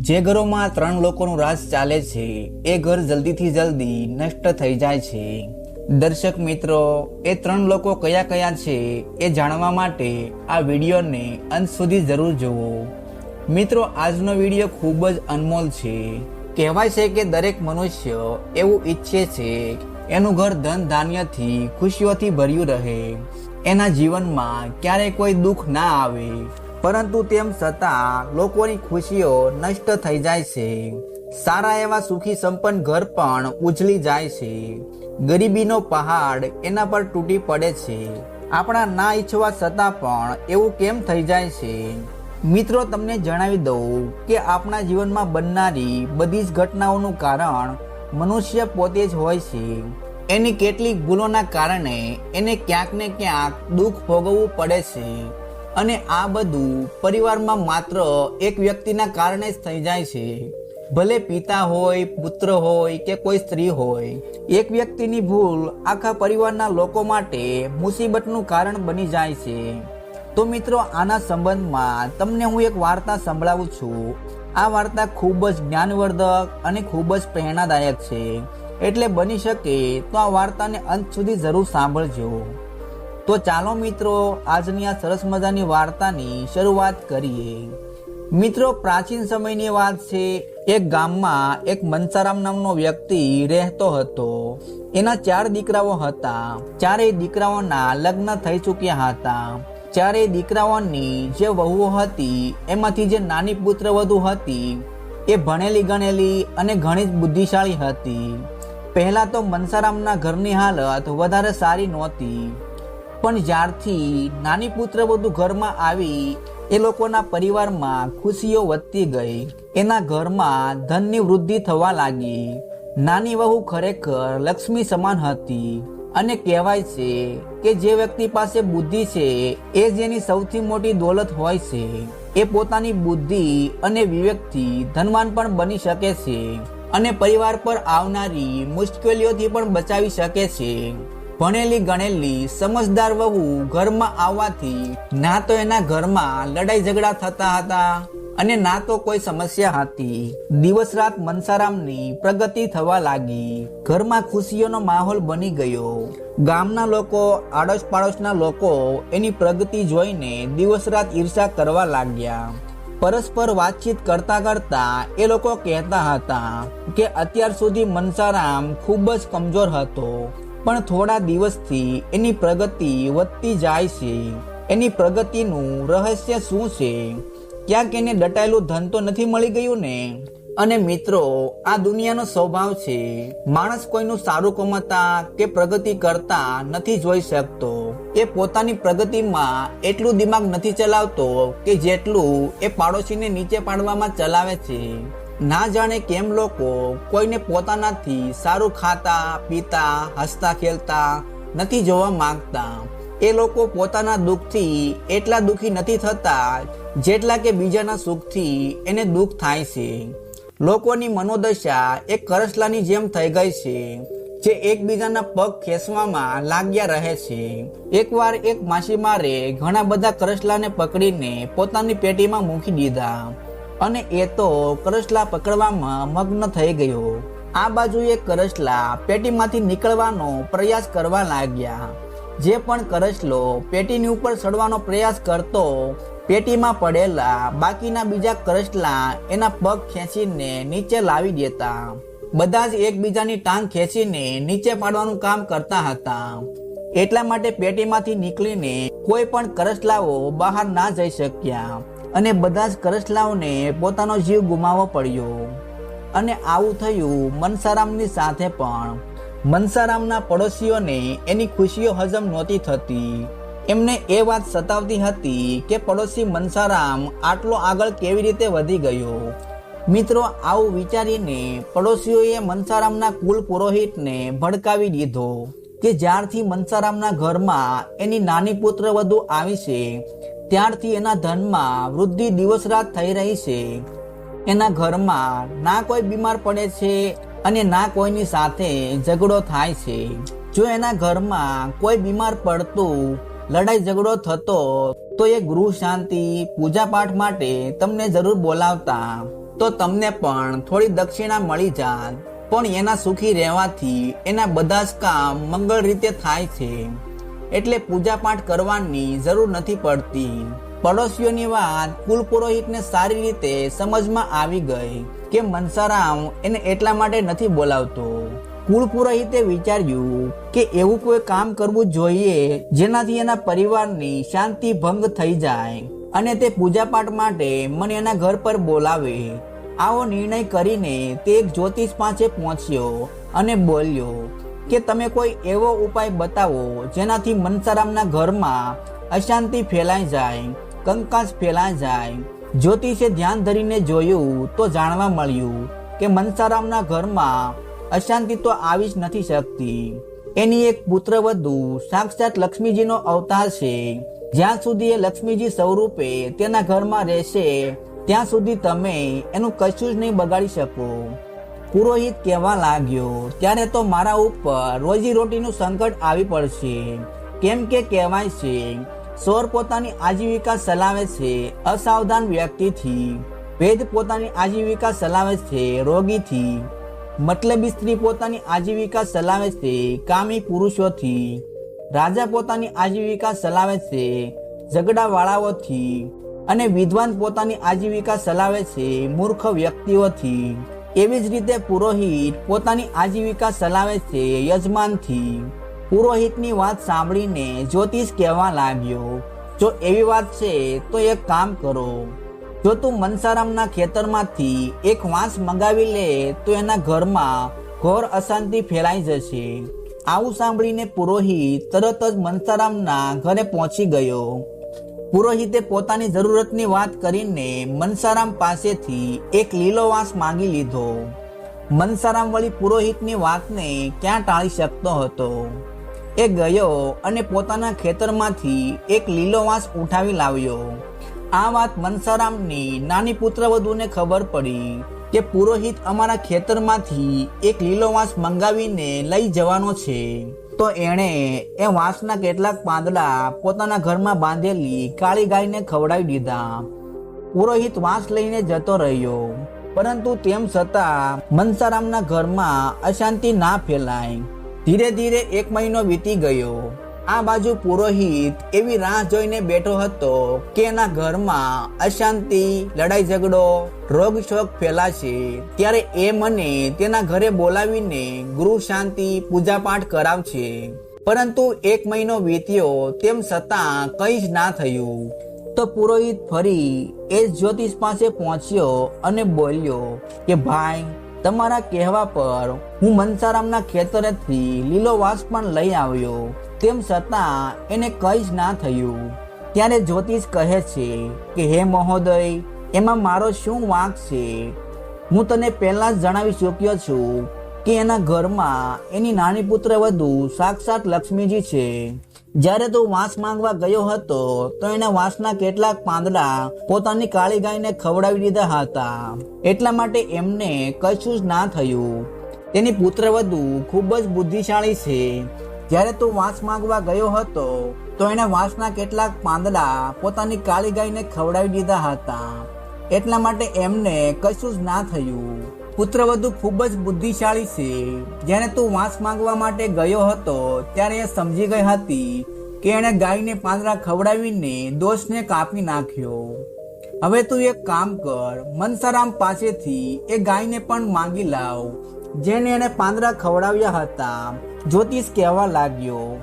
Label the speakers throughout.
Speaker 1: જે ઘરોમાં ત્રણ લોકોનું રાજ ચાલે છે, એ ઘર જલ્દીથી જલ્દી નષ્ટ થઈ જાય છે. દર્શક મિત્રો, એ ત્રણ લોકો કયા કયા છે, એ જાણવા માટે આ વિડીયોને અંત સુધી જરૂર જુઓ. મિત્રો, આજનો વીડિયો ખૂબ જ અનમોલ છે. કહેવાય છે કે દરેક મનુષ્ય એવું ઈચ્છે છે, એનું ઘર ધન ધાન્યથી ખુશીઓથી ભર્યું રહે. એના જીવનમાં ક્યારેય કોઈ દુઃખ ના આવે. પરંતુ તેમ છતાં લોકોની ખુશીઓ નષ્ટ થઈ જાય છે. સારા એવા સુખી સંપન્ન ઘર પણ ઉજળી જાય છે. ગરીબીનો પહાડ એના પર તૂટી પડે છે. આપણા ના ઈચ્છવા છતાં પણ એવું કેમ થઈ જાય છે? મિત્રો, તમને જણાવી દઉં કે આપણા જીવનમાં બનનારી બધી જ ઘટનાઓનું કારણ મનુષ્ય પોતે જ હોય છે. એની કેટલીક ભૂલોના કારણે એને ક્યાંક ને ક્યાંક દુઃખ ભોગવવું પડે છે. અને આ બધું પરિવારમાં માત્ર એક વ્યક્તિના કારણે જ થઈ જાય છે. ભલે પિતા હોય, પુત્ર હોય કે કોઈ સ્ત્રી હોય, એક વ્યક્તિની ભૂલ આખા પરિવારના લોકો માટે મુસીબતનું કારણ બની જાય છે. તો મિત્રો, આના સંબંધમાં તમને હું એક વાર્તા સંભળાવું છું. આ વાર્તા ખૂબ જ જ્ઞાનવર્ધક અને ખૂબ જ પ્રેરણાદાયક છે. એટલે બની શકે તો આ વાર્તાને અંત સુધી જરૂર સાંભળજો. તો ચાલો મિત્રો આજની આ સરસ મજાની વાર્તાની શરૂઆત કરીએ. મિત્રો, પ્રાચીન સમયની વાત છે, એક ગામમાં એક મનસારામ નામનો વ્યક્તિ રહેતો હતો. એના ચાર દીકરાઓ હતા. ચારેય દીકરાઓના લગ્ન થઈ ચૂક્યા હતા. ચારેય દીકરાઓની જે વહુઓ હતી, એમાંથી જે નાની પુત્ર વધુ હતી, એ ભણેલી ગણેલી અને ઘણી જ બુદ્ધિશાળી હતી. પહેલા તો મનસારામના ઘરની હાલત વધારે સારી નહોતી. પણ જ્યારથી નાની પુત્ર બધું ઘરમાં આવી, એ લોકોના પરિવારમાં ખુશીઓ વધતી ગઈ. એના ઘરમાં ધનની વૃદ્ધિ થવા લાગી. નાની વહુ ખરેખર લક્ષ્મી સમાન હતી અને કહેવાય છે કે જે વ્યક્તિ પાસે બુદ્ધિ છે, એ જેની સૌથી મોટી દોલત હોય છે. એ પોતાની બુદ્ધિ અને વિવેકથી ધનવાન પણ બની શકે છે અને પરિવાર પર આવનારી મુશ્કેલીઓથી પણ બચાવી શકે છે. ભણેલી ગણેલી સમજદાર વહુ ઘરમાં આવવાથી ના તો એના ઘરમાં લડાઈ ઝઘડા થતા હતા અને ના તો કોઈ સમસ્યા હતી. દિવસ રાત મનસારામની પ્રગતિ થવા લાગી. ઘરમાં ખુશીઓનો માહોલ બની ગયો. ગામના લોકો આડોશ પાડોશના લોકો એની પ્રગતિ જોઈને દિવસ રાત ઈર્ષા કરવા લાગ્યા. પરસ્પર વાતચીત કરતા કરતા એ લોકો કહેતા હતા કે અત્યાર સુધી મનસારામ ખૂબ જ કમજોર હતો. પણ થોડા દિવસથી એની પ્રગતિ વધતી જાય છે. એની પ્રગતિનું રહસ્ય શું છે? ક્યાંક એને દટાયેલું ધન તો નથી મળી ગયું ને? અને મિત્રો, આ દુનિયાનો સ્વભાવ છે, માણસ કોઈનું સારું કમાતા કે પ્રગતિ કરતા નથી જોઈ શકતો. એ પોતાની પ્રગતિમાં એટલું દિમાગ નથી ચલાવતો કે જેટલું એ પાડોશીને નીચે પાડવામાં ચલાવે છે. ના જાણે કેમ લોકો કોઈને પોતાનાથી સારું ખાતા, પીતા, હસતા, ખેલતા નથી જોવા માંગતા. એ લોકો પોતાના દુઃખથી એટલા દુઃખી નથી થતા જેટલા કે બીજાના સુખથી એને દુઃખ થાય છે. લોકોની મનોદશા એક કરસલાની જેમ થઈ ગઈ છે, જે એકબીજાના પગ ખેંચવામાં લાગ્યા રહે છે. એકવાર એક માછીમારે ઘણા બધા કરસલાને પકડીને પોતાની પેટીમાં મૂકી દીધા. અને એ તો કરસલા પકડવામાં મગ્ન થઈ ગયો. આ બાજુ એક કરસલા પેટીમાંથી નીકળવાનો પ્રયાસ કરવા લાગ્યા. જે પણ કરસલો પેટીની ઉપર ચડવાનો પ્રયાસ કરતો, પેટીમાં પડેલા બાકીના બીજા કરસલા એના પગ ખેંચીને નીચે લાવી દેતા. બધા જ એકબીજાની ટાંગ ખેંચીને નીચે પાડવાનું કામ કરતા હતા. એટલા માટે પેટીમાંથી નીકળીને કોઈ પણ કરસલાઓ બહાર ના જઈ શક્યા. અને બધા જ કરસલાઓને પોતાનો જીવ ગુમાવવો પડ્યો. અને આવું થયું મનસારામની સાથે પણ. મનસારામના પડોશીઓને એની ખુશીઓ હજમ નહોતી થતી. એમને એ વાત સતાવતી હતી કે પડોશી મનસારામ આટલો આગળ કેવી રીતે વધી ગયો. મિત્રો, આવું વિચારીને પડોશીઓએ મનસારામના કુલ પુરોહિતને ભડકાવી દીધો કે જ્યારથી મનસારામના ઘરમાં એની નાની પુત્ર વધુ આવી છે ત્યારથી એના ધનમાં વૃદ્ધિ દિવસ રાત થઈ રહી છે. એના ઘરમાં ના કોઈ બીમાર પડે છે અને ના કોઈની સાથે ઝઘડો થાય છે. જો એના ઘરમાં કોઈ બીમાર પડતું લડાઈ ઝઘડો થતો, તો એ ગૃહ શાંતિ પૂજા પાઠ માટે તમને જરૂર બોલાવતા, તો તમને પણ થોડી દક્ષિણા મળી જાત. પણ એના સુખી રહેવાથી એના બધા જ કામ મંગળ રીતે થાય છે. એટલે પૂજાપાઠ કરવાની જરૂર નથી પડતી. પડોશીઓની વાત કુલ પુરોહિતને સારી રીતે સમજમાં આવી ગઈ કે મનસારામ એને એટલા માટે નથી બોલાવતો. કુલ પુરોહિતે વિચાર્યું કે એવું કોઈ કામ કરવું જોઈએ જેનાથી એના પરિવારની શાંતિ ભંગ થઈ જાય અને તે પૂજાપાઠ માટે મને એના ઘર પર બોલાવે. આવો નિર્ણય કરીને તે એક જ્યોતિષ પાસે પહોંચ્યો અને બોલ્યો કે તમે કોઈ એવો ઉપાય બતાવો જેનાથી મનસારામના ઘરમાં અશાંતિ ફેલાઈ જાય, કંકાસ ફેલાઈ જાય. જ્યોતિષે ધ્યાન ધરીને જોયું તો જાણવા મળ્યું કે મનસારામના ઘરમાં અશાંતિ તો આવી જ નથી શકતી. એની એક પુત્રવધુ સાક્ષાત લક્ષ્મીજીનો અવતાર છે. જ્યાં સુધી એ લક્ષ્મીજી સ્વરૂપે તેના ઘરમાં રહેશે, ત્યાં સુધી તમે એનું કશું જ નહીં બગાડી શકો. પુરોહિત કહેવા લાગ્યો, ત્યારે તો મારા ઉપર રોજી રોટીનું સંકટ આવી પડશે. કેમ કે કહેવાય છે, સોર પોતાની આજીવિકા ચલાવે છે, અસાવધાન વ્યક્તિથી. વેદ પોતાની આજીવિકા ચલાવે છે, રોગીથી. મતલબી સ્ત્રી પોતાની આજીવિકા ચલાવે છે, કામી પુરુષોથી. રાજા પોતાની આજીવિકા ચલાવે છે, ઝઘડાવાળાઓથી. અને વિદ્વાન પોતાની આજીવિકા ચલાવે છે, મૂર્ખ વ્યક્તિઓથી. એવી જ રીતે પુરોહિત પોતાની આજીવિકા ચલાવે છે યજમાનથી. પુરોહિતની વાત સાંભળીને જ્યોતિષ કહેવા લાગ્યો, જો એવી વાત છે, તો એક કામ કરો. જો તું મનસારામના ખેતરમાંથી એક વાંસ મંગાવી લે, તો એના ઘરમાં ઘોર અશાંતિ ફેલાઈ જશે. આવું સાંભળીને પુરોહિત તરત જ મનસારામના ઘરે પહોંચી ગયો. પુરોહિતે પોતાની જરૂરતની વાત કરીને મનસારામ પાસેથી એક લીલો વાંસ માંગી લીધો. મનસારામ વળી પુરોહિતની વાતને ક્યાં ટાળી શકતો હતો? એ ગયો અને પોતાના ખેતરમાંથી એક લીલો વાંસ ઉઠાવી લાવ્યો. આ વાત મનસારામની નાની પુત્રવધુને ખબર પડી કે પુરોહિત અમારા ખેતરમાંથી એક લીલો વાંસ મંગાવીને લઈ જવાનો છે. તો એણે એ વાંસના કેટલાક પાંદડા પોતાના ઘરમાં બાંધેલી કાળી ગાયને ખવડાવી દીધા. પુરોહિત વાંસ લઈને જતો રહ્યો, પરંતુ તેમ છતાં મનસારામના ઘરમાં અશાંતિ ના ફેલાય ધીરે ધીરે એક મહિનો વીતી ગયો. આ બાજુ પુરોહિત એવી રાહ જોઈને બેઠો હતો કે એના ઘરમાં અશાંતિ, લડાઈ ઝઘડો, રોગ શોક ફેલાશે. ત્યારે એ મને તેના ઘરે બોલાવીને ગૃહ શાંતિ પૂજાપાઠ કરાવશે. પરંતુ એક મહિનો વીત્યો તેમ છતાં કંઈ જ ના થયું. તો પુરોહિત ફરી એ જ્યોતિષ પાસે પહોંચ્યો અને બોલ્યો કે, ભાઈ તમારા કહેવા પર હું મનસારામના ખેતરેથી લીલો વાસ પણ લઈ આવ્યો. તેમ છતાં એને કંઈ જ ના થયું. ત્યારે જ્યોતિષ કહે છે કે, હે મહોદય, એમાં મારો શું વાંક છે? હું તને પહેલાં જ જણાવી ચૂક્યો છું કે એના ઘરમાં એની નાની પુત્ર વધુ સાક્ષાત લક્ષ્મીજી છે. જ્યારે તું વાંસ માંગવા ગયો હતો, તો એના વાંસના કેટલાક પાંદડા પોતાની કાળી ગાયને ખવડાવી દીધા હતા. એટલા માટે એમને કશું જ ના થયું. તેની પુત્રવધુ ખૂબ જ બુદ્ધિશાળી છે. જ્યારે તું વાંસ માંગવા ગયો હતો, તો એના વાંસના કેટલાક પાંદડા પોતાની કાળી ગાયને ખવડાવી દીધા હતા. એટલા માટે એમને કશું જ ના થયું. પુત્રવધુ ખૂબ જ બુદ્ધિશાળી છે. જ્યારે તું વાંસ માંગવા માટે ગયો હતો, ત્યારે એ સમજી ગઈ હતી કે એણે ગાયને પાંદડા ખવડાવીને દોષને કાપી નાખ્યો. હવે તું એક કામ કર, મનસારામ પાસેથી એ ગાયને પણ માંગી લાવ, જેને એણે પાંદડા ખવડાવ્યા હતા. જ્યોતિષ કહેવા લાગ્યો.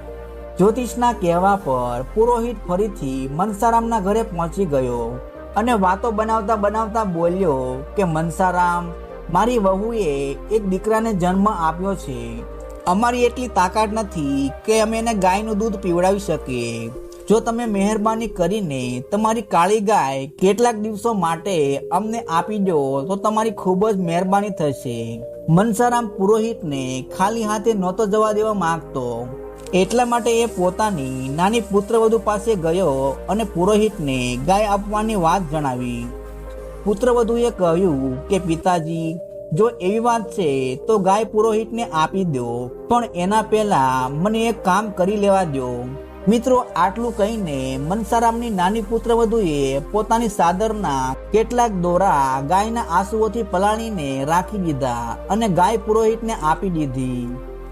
Speaker 1: જ્યોતિષના કહેવા પર પુરોહિત ફરીથી મનસારામના ઘરે પહોંચી ગયો અને વાતો બનાવતા બનાવતા બોલ્યો કે, મનસારામ મારી વહુએ એક દીકરાને જન્મ આપ્યો છે. અમારી એટલી તાકાત નથી કે અમે એને ગાયનું દૂધ પીવડાવી શકીએ. જો તમે મહેરબાની કરીને તમારી કાળી ગાય કેટલાક દિવસો માટે અમને આપી દો, તો તમારી ખૂબ જ મહેરબાની થશે. મનસારામ પુરોહિતને ખાલી હાથે નહોતો જવા દેવા માંગતો. એટલા માટે એ પોતાની નાની પુત્રવધુ પાસે ગયો અને પુરોહિતને ગાય આપવાની વાત જણાવી. પુત્રવધુએ કહ્યું કે, પિતાજી, જો એવી વાત છે, તો ગાય પુરોહિતને આપી દો, પણ એના પહેલા મને એક કામ કરી લેવા દો. મિત્રો, આટલું કહીને મનસારામની નાની પુત્રવધુએ પોતાની સાદરના કેટલાક દોરા ગાયના આંસુઓથી પલાળીને રાખી દીધા અને ગાય પુરોહિતને આપી દીધી.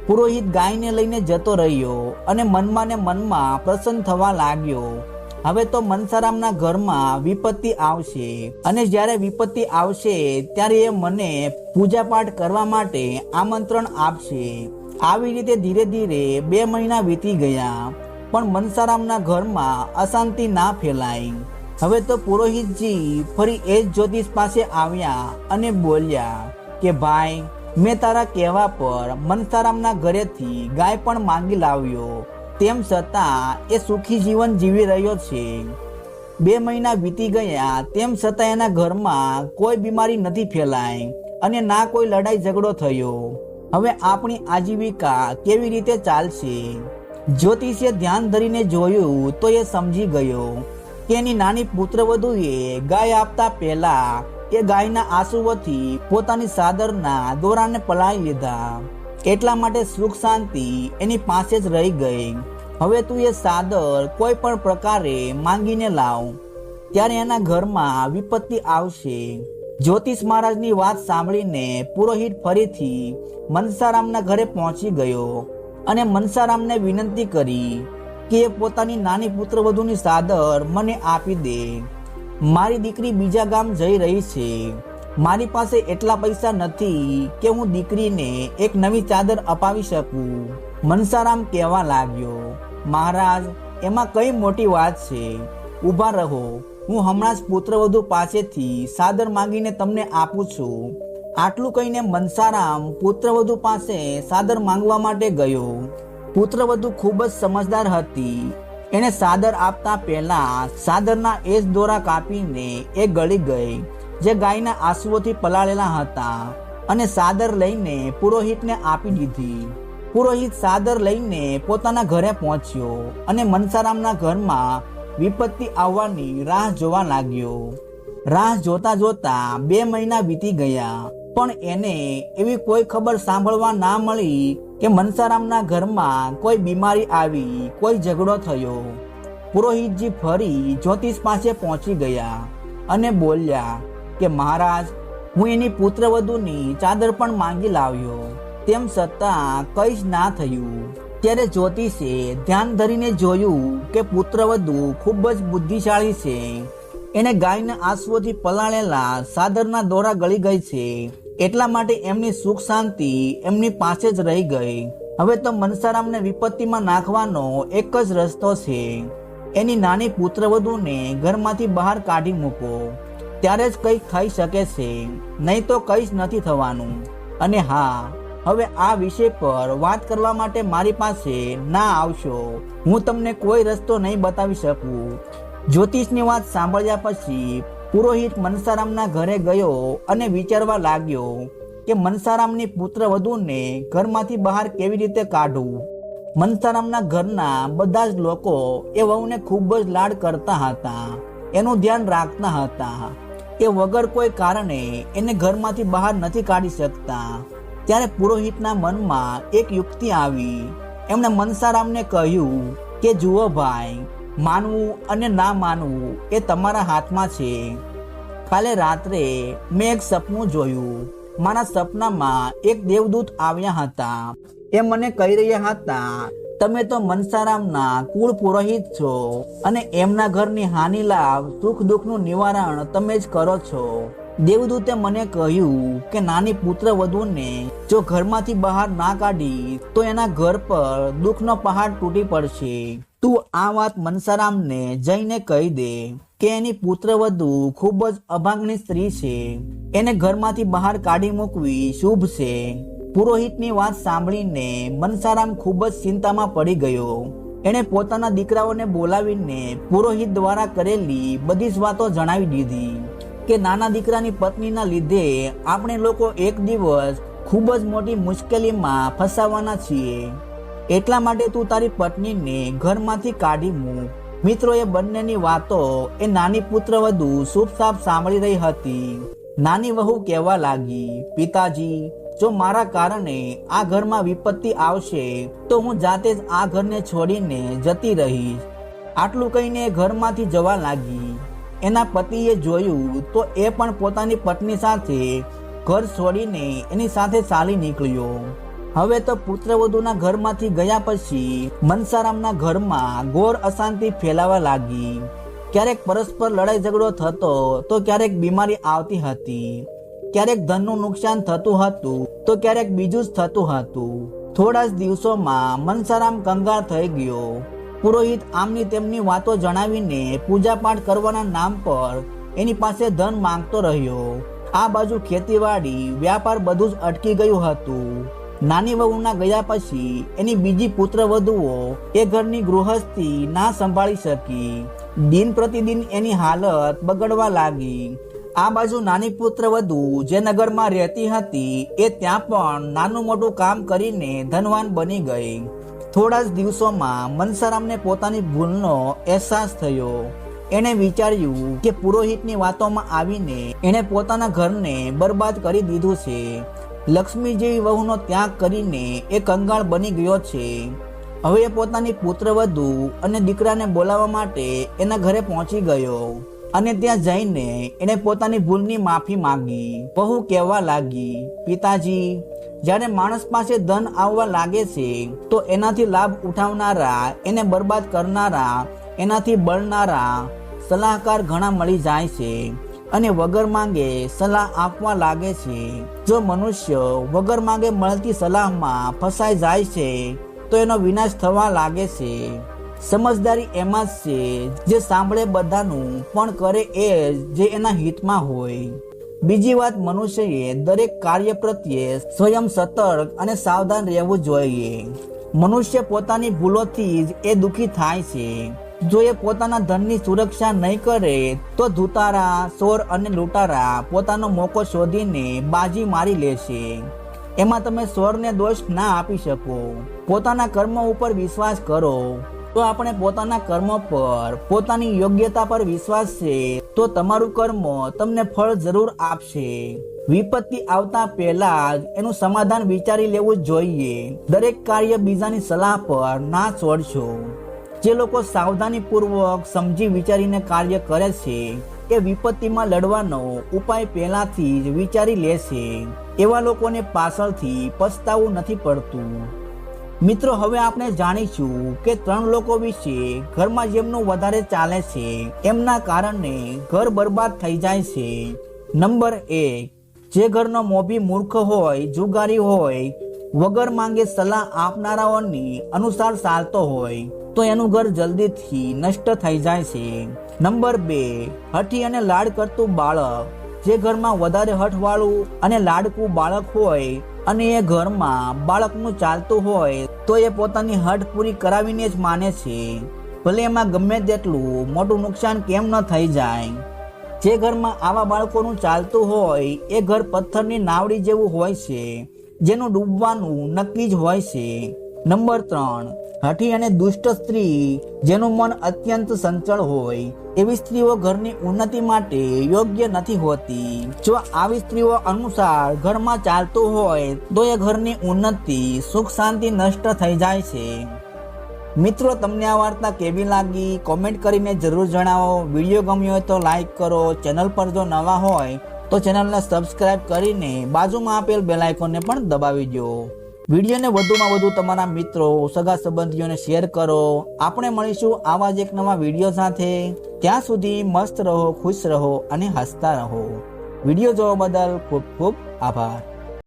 Speaker 1: પુરોહિત ગાયને લઈને જતો રહ્યો અને મનમાં ને મનમાં પ્રસન્ન થવા લાગ્યો. હવે તો મનસારામના ઘરમાં વિપત્તિ આવશે. અને જ્યારે વિપત્તિ આવશે, ત્યારે એ મને પૂજાપાઠ કરવા માટે આમંત્રણ આપશે. આવી રીતે ધીરે ધીરે બે મહિના વીતી ગયા. પણ મનસારામના ઘરમાં અશાંતિ ના ફેલાઈ. હવે તો પુરોહિતજી ફરી એ જ જ્યોતિષ પાસે આવ્યા અને બોલ્યા કે, ભાઈ, મેં તારા કહેવા પર મનસારામના ઘરેથી ગાય પણ માંગી લાવ્યો. તેમ છતાં એ સુખી જીવન જીવી રહ્યો છે. બે મહિના વીતી ગયા, તેમ છતાં એના ઘરમાં કોઈ બીમારી નથી ફેલાઈ અને ના કોઈ લડાઈ ઝઘડો થયો. હવે આપણી આજીવિકા કેવી રીતે ચાલશે? જ્યોતિષે ધ્યાન ધરીને જોયું તો એ સમજી ગયો કે એની નાની પુત્રવધુએ ગાય આપતા પહેલા એ ગાયના આંસુઓથી પોતાની સાદરના દોરાને પલાળી લીધા. એટલા માટે સુખ શાંતિ એની પાસે જ રહી ગઈ. હવે તું એ સાદર કોઈ પણ પ્રકારે માંગીને લાવ. ત્યારે એના ઘરમાં વિપત્તિ આવશે. જ્યોતિષ મહારાજની વાત સાંભળીને પુરોહિત ફરીથી મનસારામના ઘરે પહોંચી ગયો અને મનસારામને વિનંતી કરી કે એ પોતાની નાની પુત્રવધુની સાદર મને આપી દે. મારી દીકરી બીજા ગામ જઈ રહી છે. મારી પાસે એટલા પૈસા નથી કે હું દીકરીને એક નવી ચાદર અપાવી શકું. મનસારામ કહેવા લાગ્યો, મહારાજ, એમાં કઈ મોટી વાત છે? ઊભા રહો. હું હમણાં જ પુત્રવધુ પાસેથી સાદર માંગીને તમને આપું છું. આટલું કહીને મનસારામ પુત્રવધુ પાસે સાદર માંગવા માટે ગયો. પુત્રવધુ ખૂબ જ સમજદાર હતી. એણે સાદર આપતા પહેલા સાદરના એજ દોરા કાપીને એ ગળી ગઈ. જે ગાયના આંસુઓથી પલાળેલા હતા અને સાદર લઈને પુરોહિતને આપી દીધી. પુરોહિત સાદર લઈને પોતાના ઘરે પહોંચ્યો અને મનસારામના ઘરમાં વિપત્તિ આવવાની રાહ જોવા લાગ્યો. રાહ જોતા જોતા બે મહિના વીતી ગયા, પણ એને એવી કોઈ ખબર સાંભળવા ના મળી કે મનસારામના ઘરમાં કોઈ બીમારી આવી, કોઈ ઝઘડો થયો. પુરોહિતજી ફરી જ્યોતિષ પાસે પહોંચી ગયા અને બોલ્યા કે મહારાજ, હું એની પુત્રવધુની ચાદર પણ માંગી લાવ્યો. તેમ છતાં કઈ જ ના થયું. ત્યારે જ્યોતિષે ધ્યાન ધરીને જોયું કે પુત્રવધુ ખૂબ જ બુદ્ધિશાળી છે. એને ગાયના આંસુઓથી પલાળેલા સાદરના દોરા ગળી ગઈ છે. એટલા માટે એમની સુખ શાંતિ એમની પાસે જ રહી ગઈ. હવે તો મનસારામને વિપત્તિમાં નાખવાનો એક જ રસ્તો છે. એની નાની પુત્રવધુને ઘરમાંથી બહાર કાઢી મૂકો. ત્યારે જ કંઈક થઈ શકે છે. નહીં તો કંઈ જ નથી થવાનું. અને હા, હવે આ વિષય પર વાત કરવા માટે મારી પાસે ના આવશો. હું તમને કોઈ રસ્તો નહીં બતાવી શકું. જ્યોતિષની વાત સાંભળ્યા પછી પુરોહિત મનસારામના ઘરે ગયો અને વિચારવા લાગ્યો કે મનસારામની પુત્રવધુને ઘરમાંથી બહાર કેવી રીતે કાઢવું મનસારામના ઘરના બધા જ લોકો એ વહુને ખૂબ જ લાડ કરતા હતા. એનું ધ્યાન રાખતા હતા. એ વગર કોઈ કારણે એને ઘરમાંથી બહાર નથી કાઢી શકતા. ત્યારે પુરોહિતના મનમાં એક યુક્તિ આવી. એમણે મનસારામને કહ્યું કે, જુઓ ભાઈ, માનવું અને ના માનવું એ તમારા હાથમાં છે. કાલે રાત્રે મેં એક સપનું જોયું. મારા સપનામાં એક દેવદૂત આવ્યા હતા. એ મને કહી રહ્યા હતા તમે તો મનસારામના કુળ પુરોહિત છો અને એમના ઘરની હાનિ લાભ, સુખ દુઃખનું નિવારણ તમે જ કરો છો. દેવદૂતે મને કહ્યું કે નાની પુત્ર વધુને જો ઘરમાંથી બહાર ના કાઢી, તો એના ઘર પર દુઃખનો પહાડ તૂટી પડશે. તું આ વાત મનસારામને જઈને કહી દે કે એની પુત્રવધુ ખૂબ જ અભાગની સ્ત્રી છે. એને ઘરમાંથી બહાર કાઢી મૂકવી શુભ છે. પુરોહિતની વાત સાંભળીને મનસારામ ખૂબ જ ચિંતામાં પડી ગયો. એણે પોતાના દીકરાઓને બોલાવીને પુરોહિત દ્વારા કરેલી બધી જ વાતો જણાવી દીધી કે નાના દીકરાની પત્નીના લીધે આપણે લોકો એક દિવસ ખૂબ જ મોટી મુશ્કેલીમાં ફસાવાના છીએ. એટલા માટે તું તારી પત્નીને ઘરમાંથી કાઢી મૂક. મિત્રો એ બંનેની વાતો એ નાની પુત્રવધુ સાફ સાંભળી રહી હતી. નાની વહુ કહેવા લાગી, પિતાજી જો મારા કારણે આ ઘરમાં વિપત્તિ આવશે, તો હું જાતે જ આ ઘરને છોડીને જતી રહીશ. આટલું કહીને એ ઘરમાંથી જવા લાગી. એના પતિએ જોયું તો એ પણ પોતાની પત્ની સાથે ઘર છોડીને એની સાથે ચાલી નીકળ્યો. હવે તો પુત્રવધુના ઘરમાંથી ગયા પછી મનસારામના ઘરમાં ઘોર અશાંતિ ફેલાવા લાગી. ક્યારેક પરસ્પર લડાઈ ઝઘડો થતો તો ક્યારેક બીમારી આવતી હતી. ક્યારેક ધનનું નુકસાન થતું હતું, તો ક્યારેક બીજું જ થતું હતું. થોડા જ દિવસોમાં મનસારામ કંગાળ થઈ ગયો. પુરોહિત આમની તેમની વાતો જણાવીને પૂજાપાઠ કરવાના નામ પર એની પાસે ધન માંગતો રહ્યો. આ બાજુ ખેતીવાડી, વ્યાપાર બધું જ અટકી ગયું હતું. નાની વહુના ગયા પછી એની બીજી પુત્ર વધુઓ એ ઘરની ગૃહસ્થી ના સંભાળી શકી. દિન પ્રતિદિન એની હાલત બગડવા લાગી. આ બાજુ નાની પુત્ર વધુ જે નગરમાં રહેતી હતી, એ ત્યાં પણ નાનું મોટું કામ કરીને ધનવાન બની ગઈ. થોડા જ દિવસોમાં મનસારામને પોતાની ભૂલનો અહેસાસ થયો. એણે વિચાર્યું કે પુરોહિતની વાતોમાં આવીને એણે પોતાના ઘરને બરબાદ કરી દીધું છે. લક્ષ્મી જેવી વહુનો ત્યાગ કરીને એ કંગાળ બની ગયો છે. હવે એ પોતાની પુત્રવધુ અને દીકરાને બોલાવવા માટે એના ઘરે પહોંચી ગયો. અને ત્યાં જઈને એણે પોતાની ભૂલની માફી માંગી. બહુ કહેવા લાગી, પિતાજી, જ્યારે માણસ પાસે ધન આવવા લાગે છે, તો એનાથી લાભ ઉઠાવનારા, એને બરબાદ કરનારા, એનાથી બળનારા સલાહકાર ઘણા મળી જાય છે અને વગર માંગે સલાહ આપવા લાગે છે. જો મનુષ્ય વગર માંગે મળતી સલાહમાં ફસાઈ જાય છે, તો એનો વિનાશ થવા લાગે છે. સમજદારી એમાં જ છે. જે સાંભળે બધાનું, પણ કરે એ જે એના હિતમાં હોય. બીજી વાત, મનુષ્યએ દરેક કાર્ય પ્રત્યે સ્વયં સતર્ક અને સાવધાન રહેવું જોઈએ. મનુષ્ય પોતાની ભૂલોથી જ એ દુઃખી થાય છે. જો એ પોતાના ધનની સુરક્ષા નહીં કરે, તો ધુતારા, સોર અને લૂંટારા પોતાનો મોકો શોધીને બાજી મારી લેશે. એમાં તમે સ્વરને દોષ ના આપી શકો. પોતાના કર્મ ઉપર વિશ્વાસ કરો. તો આપણે પોતાના કર્મ પર, પોતાની યોગ્યતા પર વિશ્વાસ છે, તો તમારું કર્મ તમને ફળ જરૂર આપશે. વિપત્તિ આવતા પહેલા જ એનું સમાધાન વિચારી લેવું જોઈએ. દરેક કાર્ય બીજાની સલાહ પર ના છોડશો. જે લોકો સાવધાની પૂર્વક સમજી વિચારીને કાર્ય કરે છે, એ વિપત્તિમાં લડવાનો ઉપાય પહેલાથી જ વિચારી લેશે. એવા લોકોને પાછળથી પસ્તાવું નથી પડતું. મિત્રો, હવે આપણે જાણીશું કે ત્રણ લોકો વિશે ઘરમાં જેમનું વધારે ચાલે છે, એમના કારણે ઘર બરબાદ થઈ જાય છે. નંબર એક, જે ઘરનો મોભી મૂર્ખ હોય, જુગારી હોય, વગર માંગે સલાહ આપનારાઓની અનુસાર ચાલતો હોય, તો એનું ઘર જલ્દીથી નષ્ટ થઈ જાય છે. નંબર બે, હઠી અને લાડ કરતું બાળક. જે ઘરમાં વધારે હઠવાળું અને લાડકું બાળક હોય અને એ ઘરમાં બાળકનું ચાલતું હોય તો એ પોતાની હટ પૂરી કરાવીને જ માને છે. ભલે એમાં ગમે તેટલું મોટું નુકસાન કેમ ન થઈ જાય. જે ઘરમાં આવા બાળકોનું ચાલતું હોય, એ ઘર પથ્થરની નાવડી જેવું હોય છે, જેનું ડૂબવાનું નક્કી જ હોય છે. નંબર ત્રણ, હઠી અને દુષ્ટ સ્ત્રી જેનું મન અત્યંત સંચળ હોય, એવી સ્ત્રીઓ ઘરની ઉન્નતિ માટે યોગ્ય નથી હોતી. જો આવી સ્ત્રીઓ અનુસાર ઘરમાં ચાલતું હોય, તો એ ઘરની ઉન્નતિ, સુખ, શાંતિ, નષ્ટ થઈ જાય છે. મિત્રો, તમને આ વાર્તા કેવી લાગી? કોમેન્ટ કરીને જરૂર જણાવો. વીડિયો ગમ્યો હોય તો લાઈક કરો. ચેનલ પર જો નવા હોય, તો ચેનલને સબસ્ક્રાઈબ કરીને બાજુમાં આપેલ બેલ આઇકોનને પણ દબાવી દો વિડીયોને વધુમાં વધુ તમારા મિત્રો, સગા સંબંધીઓને શેર કરો. આપણે મળીશું આવા જ એક નવા વીડિયો સાથે. ત્યાં સુધી મસ્ત રહો, ખુશ રહો અને હસતા રહો. વીડિયો જોવા બદલ ખૂબ ખૂબ આભાર.